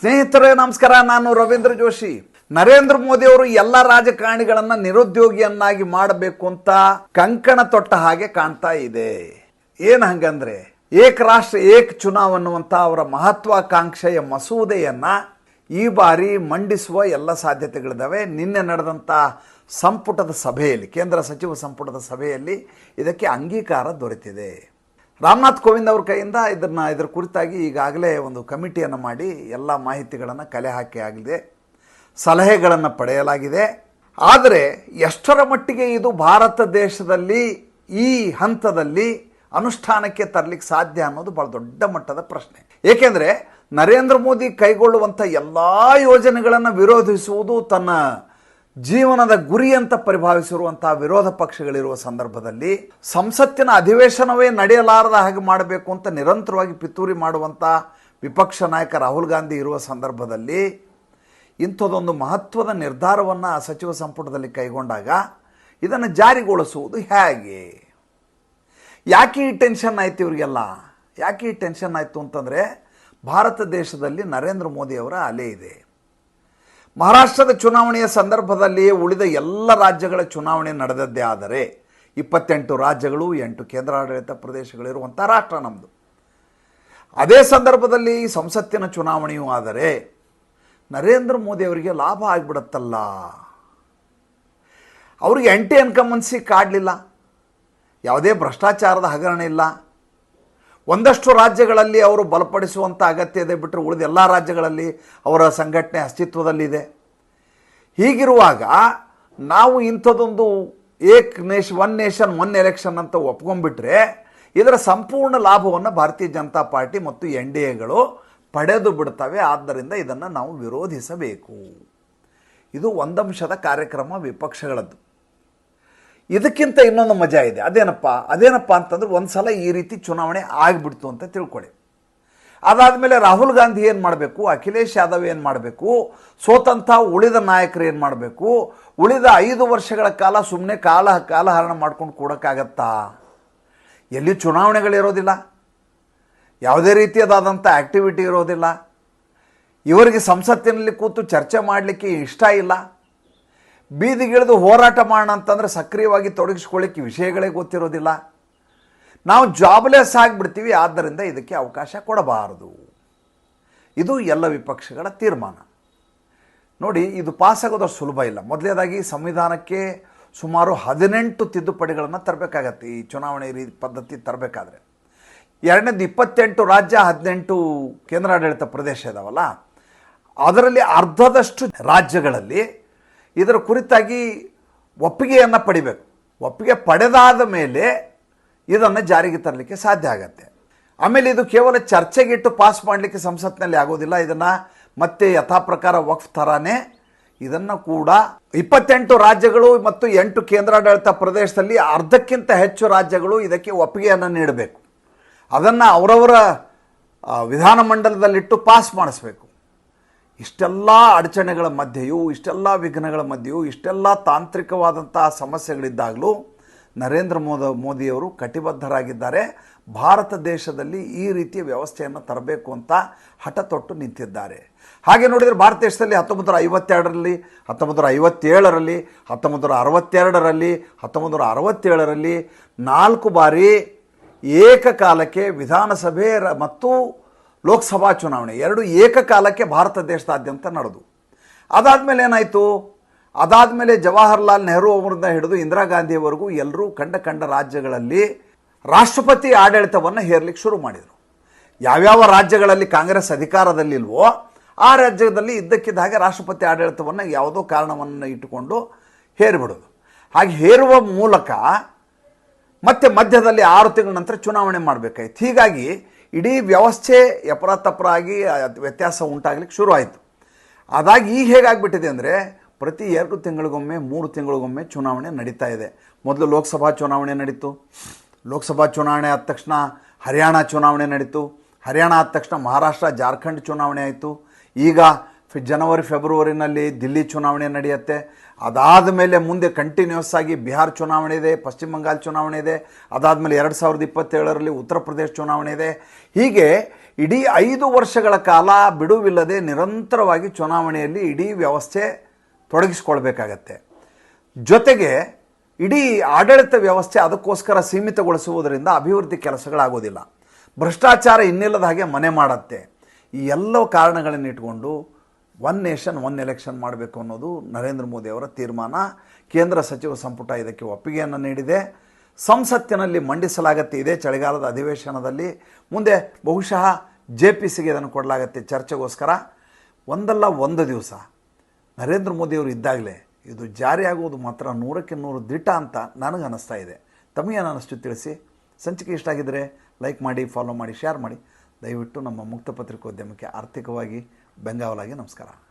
ಸ್ನೇಹಿತರೇ, ನಮಸ್ಕಾರ. ನಾನು ರವೀಂದ್ರ ಜೋಶಿ. ನರೇಂದ್ರ ಮೋದಿ ಅವರು ಎಲ್ಲ ರಾಜಕಾರಣಿಗಳನ್ನ ನಿರುದ್ಯೋಗಿಯನ್ನಾಗಿ ಮಾಡಬೇಕು ಅಂತ ಕಂಕಣ ತೊಟ್ಟ ಹಾಗೆ ಕಾಣ್ತಾ ಇದೆ. ಏನು ಹಂಗಂದ್ರೆ ಏಕ್ ರಾಷ್ಟ್ರ ಏಕ್ ಚುನಾವ್ ಅನ್ನುವಂತ ಅವರ ಮಹತ್ವಾಕಾಂಕ್ಷೆಯ ಮಸೂದೆಯನ್ನ ಈ ಬಾರಿ ಮಂಡಿಸುವ ಎಲ್ಲ ಸಾಧ್ಯತೆಗಳಿದ್ದಾವೆ ನಿನ್ನೆ ನಡೆದಂಥ ಸಂಪುಟದ ಸಭೆಯಲ್ಲಿ, ಕೇಂದ್ರ ಸಚಿವ ಸಂಪುಟದ ಸಭೆಯಲ್ಲಿ ಇದಕ್ಕೆ ಅಂಗೀಕಾರ ದೊರೆತಿದೆ. ರಾಮನಾಥ್ ಕೋವಿಂದ್ ಅವ್ರ ಕೈಯಿಂದ ಇದನ್ನು, ಇದರ ಕುರಿತಾಗಿ ಈಗಾಗಲೇ ಒಂದು ಕಮಿಟಿಯನ್ನು ಮಾಡಿ ಎಲ್ಲ ಮಾಹಿತಿಗಳನ್ನು ಕಲೆ ಹಾಕಿ ಆಗಿದೆ ಸಲಹೆಗಳನ್ನು ಪಡೆಯಲಾಗಿದೆ. ಆದರೆ ಎಷ್ಟರ ಮಟ್ಟಿಗೆ ಇದು ಭಾರತ ದೇಶದಲ್ಲಿ ಈ ಹಂತದಲ್ಲಿ ಅನುಷ್ಠಾನಕ್ಕೆ ತರಲಿಕ್ಕೆ ಸಾಧ್ಯ ಅನ್ನೋದು ಭಾಳ ದೊಡ್ಡ ಮಟ್ಟದ ಪ್ರಶ್ನೆ. ಏಕೆಂದರೆ ನರೇಂದ್ರ ಮೋದಿ ಕೈಗೊಳ್ಳುವಂಥ ಎಲ್ಲ ಯೋಜನೆಗಳನ್ನು ವಿರೋಧಿಸುವುದು ತನ್ನ ಜೀವನದ ಗುರಿ ಅಂತ ಪರಿಭಾವಿಸಿರುವಂತಹ ವಿರೋಧ ಪಕ್ಷಗಳಿರುವ ಸಂದರ್ಭದಲ್ಲಿ ಸಂಸತ್ತಿನ ಅಧಿವೇಶನವೇ ನಡೆಯಲಾರದ ಹಾಗೆ ಮಾಡಬೇಕು ಅಂತ ನಿರಂತರವಾಗಿ ಪಿತೂರಿ ಮಾಡುವಂಥ ವಿಪಕ್ಷ ನಾಯಕ ರಾಹುಲ್ ಗಾಂಧಿ ಇರುವ ಸಂದರ್ಭದಲ್ಲಿ ಇಂಥದ್ದೊಂದು ಮಹತ್ವದ ನಿರ್ಧಾರವನ್ನು ಸಚಿವ ಸಂಪುಟದಲ್ಲಿ ಕೈಗೊಂಡಾಗ ಇದನ್ನು ಜಾರಿಗೊಳಿಸುವುದು ಹೇಗೆ? ಯಾಕೆ ಈ ಟೆನ್ಷನ್ ಆಯ್ತು ಇವರಿಗೆಲ್ಲ? ಯಾಕೆ ಈ ಟೆನ್ಷನ್ ಆಯಿತು ಅಂತಂದರೆ ಭಾರತ ದೇಶದಲ್ಲಿ ನರೇಂದ್ರ ಮೋದಿಯವರ ಅಲೆ ಇದೆ. ಮಹಾರಾಷ್ಟ್ರದ ಚುನಾವಣೆಯ ಸಂದರ್ಭದಲ್ಲಿ ಉಳಿದ ಎಲ್ಲ ರಾಜ್ಯಗಳ ಚುನಾವಣೆ ನಡೆದದ್ದೇ ಆದರೆ ಇಪ್ಪತ್ತೆಂಟು ರಾಜ್ಯಗಳು, ಎಂಟು ಕೇಂದ್ರಾಡಳಿತ ಪ್ರದೇಶಗಳಿರುವಂಥ ರಾಷ್ಟ್ರ ನಮ್ಮದು ಅದೇ ಸಂದರ್ಭದಲ್ಲಿ ಸಂಸತ್ತಿನ ಚುನಾವಣೆಯೂ ಆದರೆ ನರೇಂದ್ರ ಮೋದಿ ಅವರಿಗೆ ಲಾಭ ಆಗಿಬಿಡುತ್ತಲ್ಲ. ಅವರಿಗೆ ಎಂಟಿ ಅನ್ಕಮನ್ಸಿ ಕಾಡಲಿಲ್ಲ. ಯಾವುದೇ ಭ್ರಷ್ಟಾಚಾರದ ಹಗರಣ ಇಲ್ಲ. ಒಂದಷ್ಟು ರಾಜ್ಯಗಳಲ್ಲಿ ಅವರು ಬಲಪಡಿಸುವಂಥ ಅಗತ್ಯ ಇದೆ ಬಿಟ್ಟರೆ ಉಳಿದ ಎಲ್ಲ ರಾಜ್ಯಗಳಲ್ಲಿ ಅವರ ಸಂಘಟನೆ ಅಸ್ತಿತ್ವದಲ್ಲಿದೆ. ಹೀಗಿರುವಾಗ ನಾವು ಇಂಥದ್ದೊಂದು ಏಕ್ ನೇಷ್ ಒನ್ ನೇಷನ್, ಒನ್ ಎಲೆಕ್ಷನ್ ಅಂತ ಒಪ್ಕೊಂಡ್ಬಿಟ್ರೆ ಇದರ ಸಂಪೂರ್ಣ ಲಾಭವನ್ನು ಭಾರತೀಯ ಜನತಾ ಪಾರ್ಟಿ ಮತ್ತು ಎನ್ ಡಿ ಎಗಳು ಪಡೆದು ಬಿಡ್ತವೆ. ಆದ್ದರಿಂದ ಇದನ್ನು ನಾವು ವಿರೋಧಿಸಬೇಕು. ಇದು ಒಂದಂಶದ ಕಾರ್ಯಕ್ರಮ ವಿಪಕ್ಷಗಳದ್ದು. ಇದಕ್ಕಿಂತ ಇನ್ನೊಂದು ಮಜಾ ಇದೆ. ಅದೇನಪ್ಪ? ಅದೇನಪ್ಪ ಅಂತಂದ್ರೆ ಒಂದು ಸಲ ಈ ರೀತಿ ಚುನಾವಣೆ ಆಗಿಬಿಡ್ತು ಅಂತ ತಿಳ್ಕೊಳ್ಳಿ. ಅದಾದಮೇಲೆ ರಾಹುಲ್ ಗಾಂಧಿ ಏನು ಮಾಡಬೇಕು? ಅಖಿಲೇಶ್ ಯಾದವ್ ಏನು ಮಾಡಬೇಕು? ಸೋತಂಥ ಉಳಿದ ನಾಯಕರು ಏನು ಮಾಡಬೇಕು? ಉಳಿದ ಐದು ವರ್ಷಗಳ ಕಾಲ ಸುಮ್ಮನೆ ಕಾಲ ಕಾಲಹರಣ ಮಾಡ್ಕೊಂಡು ಕೂಡೋಕ್ಕಾಗತ್ತಾ? ಎಲ್ಲಿ ಚುನಾವಣೆಗಳಿರೋದಿಲ್ಲ ಯಾವುದೇ ರೀತಿಯದಾದಂಥ ಆ್ಯಕ್ಟಿವಿಟಿ ಇರೋದಿಲ್ಲ. ಇವರಿಗೆ ಸಂಸತ್ತಿನಲ್ಲಿ ಕೂತು ಚರ್ಚೆ ಮಾಡಲಿಕ್ಕೆ ಇಷ್ಟ ಇಲ್ಲ. ಬೀದಿಗಿಳಿದು ಹೋರಾಟ ಮಾಡೋಣ ಅಂತಂದರೆ ಸಕ್ರಿಯವಾಗಿ ತೊಡಗಿಸ್ಕೊಳ್ಳಿಕ್ಕೆ ವಿಷಯಗಳೇ ಗೊತ್ತಿರೋದಿಲ್ಲ. ನಾವು ಜಾಬ್ಲೆಸ್ ಆಗಿಬಿಡ್ತೀವಿ, ಆದ್ದರಿಂದ ಇದಕ್ಕೆ ಅವಕಾಶ ಕೊಡಬಾರದು. ಇದು ಎಲ್ಲ ವಿಪಕ್ಷಗಳ ತೀರ್ಮಾನ. ನೋಡಿ, ಇದು ಪಾಸ್ ಆಗೋದಷ್ಟು ಸುಲಭ ಇಲ್ಲ. ಮೊದಲನೇದಾಗಿ ಸಂವಿಧಾನಕ್ಕೆ ಸುಮಾರು ಹದಿನೆಂಟು ತಿದ್ದುಪಡಿಗಳನ್ನು ತರಬೇಕಾಗತ್ತೆ, ಈ ಚುನಾವಣೆ ರೀತಿ ಪದ್ಧತಿ ತರಬೇಕಾದ್ರೆ. ಎರಡನೇದು ಇಪ್ಪತ್ತೆಂಟು ರಾಜ್ಯ, ಹದಿನೆಂಟು ಕೇಂದ್ರಾಡಳಿತ ಪ್ರದೇಶ ಇದಾವಲ್ಲ, ಅದರಲ್ಲಿ ಅರ್ಧದಷ್ಟು ರಾಜ್ಯಗಳಲ್ಲಿ ಇದರ ಕುರಿತಾಗಿ ಒಪ್ಪಿಗೆಯನ್ನು ಪಡಿಬೇಕು. ಒಪ್ಪಿಗೆ ಪಡೆದಾದ ಮೇಲೆ ಇದನ್ನು ಜಾರಿಗೆ ತರಲಿಕ್ಕೆ ಸಾಧ್ಯ ಆಗತ್ತೆ. ಆಮೇಲೆ ಇದು ಕೇವಲ ಚರ್ಚೆಗಿಟ್ಟು ಪಾಸ್ ಮಾಡಲಿಕ್ಕೆ ಸಂಸತ್ನಲ್ಲಿ ಆಗೋದಿಲ್ಲ. ಇದನ್ನು ಮತ್ತೆ ಯಥಾ ಪ್ರಕಾರ ವಕ್ಫ್ ಥರನೇ ಇದನ್ನು ಕೂಡ ಇಪ್ಪತ್ತೆಂಟು ರಾಜ್ಯಗಳು ಮತ್ತು ಎಂಟು ಕೇಂದ್ರಾಡಳಿತ ಪ್ರದೇಶದಲ್ಲಿ ಅರ್ಧಕ್ಕಿಂತ ಹೆಚ್ಚು ರಾಜ್ಯಗಳು ಇದಕ್ಕೆ ಒಪ್ಪಿಗೆಯನ್ನು ನೀಡಬೇಕು. ಅದನ್ನು ಅವರವರ ವಿಧಾನಮಂಡಲದಲ್ಲಿಟ್ಟು ಪಾಸ್ ಮಾಡಿಸ್ಬೇಕು. ಇಷ್ಟೆಲ್ಲ ಅಡಚಣೆಗಳ ಮಧ್ಯೆಯೂ, ಇಷ್ಟೆಲ್ಲ ವಿಘ್ನಗಳ ಮಧ್ಯೆಯೂ, ಇಷ್ಟೆಲ್ಲ ತಾಂತ್ರಿಕವಾದಂತಹ ಸಮಸ್ಯೆಗಳಿದ್ದಾಗಲೂ ನರೇಂದ್ರ ಮೋದ, ಮೋದಿಯವರು ಕಟಿಬದ್ಧರಾಗಿದ್ದಾರೆ. ಭಾರತ ದೇಶದಲ್ಲಿ ಈ ರೀತಿಯ ವ್ಯವಸ್ಥೆಯನ್ನು ತರಬೇಕು ಅಂತ ಹಠ ತೊಟ್ಟು ನಿಂತಿದ್ದಾರೆ. ಹಾಗೆ ನೋಡಿದರೆ ಭಾರತ ದೇಶದಲ್ಲಿ ಹತ್ತೊಂಬತ್ತು ನೂರ ಐವತ್ತೆರಡರಲ್ಲಿ ಹತ್ತೊಂಬತ್ತು ನೂರ ಐವತ್ತೇಳರಲ್ಲಿ ಹತ್ತೊಂಬತ್ತು ನೂರ ಅರವತ್ತೆರಡರಲ್ಲಿ ಹತ್ತೊಂಬತ್ತು ನೂರ ಅರವತ್ತೇಳರಲ್ಲಿ ನಾಲ್ಕು ಬಾರಿ ಏಕಕಾಲಕ್ಕೆ ವಿಧಾನಸಭೆ ಮತ್ತು ಲೋಕಸಭಾ ಚುನಾವಣೆ, ಎರಡು ಏಕಕಾಲಕ್ಕೆ ಭಾರತ ದೇಶದಾದ್ಯಂತ ನಡೆದು. ಅದಾದಮೇಲೆ ಏನಾಯಿತು? ಅದಾದಮೇಲೆ ಜವಾಹರ್ಲಾಲ್ ನೆಹರು ಅವರಿಂದ ಹಿಡಿದು ಇಂದಿರಾ ಗಾಂಧಿಯವರೆಗೂ ಎಲ್ಲರೂ ಕಂಡ ಕಂಡ ರಾಜ್ಯಗಳಲ್ಲಿ ರಾಷ್ಟ್ರಪತಿ ಆಡಳಿತವನ್ನು ಹೇರ್ಲಿಕ್ಕೆ ಶುರು ಮಾಡಿದರು. ಯಾವ್ಯಾವ ರಾಜ್ಯಗಳಲ್ಲಿ ಕಾಂಗ್ರೆಸ್ ಅಧಿಕಾರದಲ್ಲಿಲ್ವೋ ಆ ರಾಜ್ಯದಲ್ಲಿ ಇದ್ದಕ್ಕಿದ್ದ ಹಾಗೆ ರಾಷ್ಟ್ರಪತಿ ಆಡಳಿತವನ್ನು ಯಾವುದೋ ಕಾರಣವನ್ನು ಇಟ್ಟುಕೊಂಡು ಹೇರಿಬಿಡೋದು. ಹಾಗೆ ಹೇರುವ ಮೂಲಕ ಮತ್ತೆ ಮಧ್ಯದಲ್ಲಿ ಆರು ತಿಂಗಳ ನಂತರ ಚುನಾವಣೆ ಮಾಡಬೇಕಾಯ್ತು. ಹೀಗಾಗಿ ಇಡೀ ವ್ಯವಸ್ಥೆ ಎಪರ ಆಗಿ ವ್ಯತ್ಯಾಸ ಉಂಟಾಗ್ಲಿಕ್ಕೆ ಶುರು ಆಯಿತು ಅದಾಗಿ ಈಗ ಹೇಗಾಗ್ಬಿಟ್ಟಿದೆ ಅಂದರೆ, ಪ್ರತಿ ಎರಡು ತಿಂಗಳಿಗೊಮ್ಮೆ, ಮೂರು ತಿಂಗಳಿಗೊಮ್ಮೆ ಚುನಾವಣೆ ನಡೀತಾ ಇದೆ. ಮೊದಲು ಲೋಕಸಭಾ ಚುನಾವಣೆ ನಡೀತು. ಲೋಕಸಭಾ ಚುನಾವಣೆ ಆದ ತಕ್ಷಣ ಹರಿಯಾಣ ಚುನಾವಣೆ ನಡೀತು. ಹರಿಯಾಣ ಆದ ತಕ್ಷಣ ಮಹಾರಾಷ್ಟ್ರ, ಜಾರ್ಖಂಡ್ ಚುನಾವಣೆ ಆಯಿತು. ಈಗ ಫಿ, ಜನವರಿ, ಫೆಬ್ರವರಿನಲ್ಲಿ ದಿಲ್ಲಿ ಚುನಾವಣೆ ನಡೆಯುತ್ತೆ. ಅದಾದ ಮೇಲೆ ಮುಂದೆ ಕಂಟಿನ್ಯೂಸ್ ಆಗಿ ಬಿಹಾರ್ ಚುನಾವಣೆ ಇದೆ, ಪಶ್ಚಿಮ ಬಂಗಾಳ ಚುನಾವಣೆ ಇದೆ, ಅದಾದಮೇಲೆ ಎರಡು ಸಾವಿರದ ಇಪ್ಪತ್ತೇಳರಲ್ಲಿ ಉತ್ತರ ಪ್ರದೇಶ ಚುನಾವಣೆ ಇದೆ. ಹೀಗೆ ಇಡೀ ಐದು ವರ್ಷಗಳ ಕಾಲ ಬಿಡುವಿಲ್ಲದೆ ನಿರಂತರವಾಗಿ ಚುನಾವಣೆಯಲ್ಲಿ ಇಡೀ ವ್ಯವಸ್ಥೆ ತೊಡಗಿಸ್ಕೊಳ್ಬೇಕಾಗತ್ತೆ. ಜೊತೆಗೆ ಇಡೀ ಆಡಳಿತ ವ್ಯವಸ್ಥೆ ಅದಕ್ಕೋಸ್ಕರ ಸೀಮಿತಗೊಳಿಸುವುದರಿಂದ ಅಭಿವೃದ್ಧಿ ಕೆಲಸಗಳಾಗೋದಿಲ್ಲ. ಭ್ರಷ್ಟಾಚಾರ ಇನ್ನಿಲ್ಲದ ಹಾಗೆ ಮನೆ ಮಾಡತ್ತೆ. ಈ ಎಲ್ಲ ಕಾರಣಗಳನ್ನು ಇಟ್ಕೊಂಡು ಒನ್ ನೇಷನ್ ಒನ್ ಎಲೆಕ್ಷನ್ ಮಾಡಬೇಕು ಅನ್ನೋದು ನರೇಂದ್ರ ಮೋದಿ ಅವರ ತೀರ್ಮಾನ. ಕೇಂದ್ರ ಸಚಿವ ಸಂಪುಟ ಇದಕ್ಕೆ ಒಪ್ಪಿಗೆಯನ್ನು ನೀಡಿದೆ. ಸಂಸತ್ತಿನಲ್ಲಿ ಮಂಡಿಸಲಾಗತ್ತೆ ಇದೇ ಚಳಿಗಾಲದ ಅಧಿವೇಶನದಲ್ಲಿ. ಮುಂದೆ ಬಹುಶಃ ಜೆ ಪಿ ಸಿಗೆ ಇದನ್ನು ಕೊಡಲಾಗತ್ತೆ ಚರ್ಚೆಗೋಸ್ಕರ. ಒಂದಲ್ಲ ಒಂದು ದಿವಸ. ನರೇಂದ್ರ ಮೋದಿಯವರು ಇದ್ದಾಗಲೇ ಇದು ಜಾರಿಯಾಗುವುದು ಮಾತ್ರ ನೂರಕ್ಕೆ ನೂರು ದಿಟ ಅಂತ ನನಗೆ ಅನ್ನಿಸ್ತಾ ಇದೆ. ತಮಗೇನು ಅನ್ನಿಸ್ತು ತಿಳಿಸಿ. ಸಂಚಿಕೆ ಇಷ್ಟ ಆಗಿದ್ದರೆ ಲೈಕ್ ಮಾಡಿ, ಫಾಲೋ ಮಾಡಿ, ಶೇರ್ ಮಾಡಿ. ದಯವಿಟ್ಟು ನಮ್ಮ ಮುಕ್ತ ಪತ್ರಿಕೋದ್ಯಮಕ್ಕೆ ಆರ್ಥಿಕವಾಗಿ ಬೆಂಗಾವಲಾಗಿ ನಮಸ್ಕಾರ.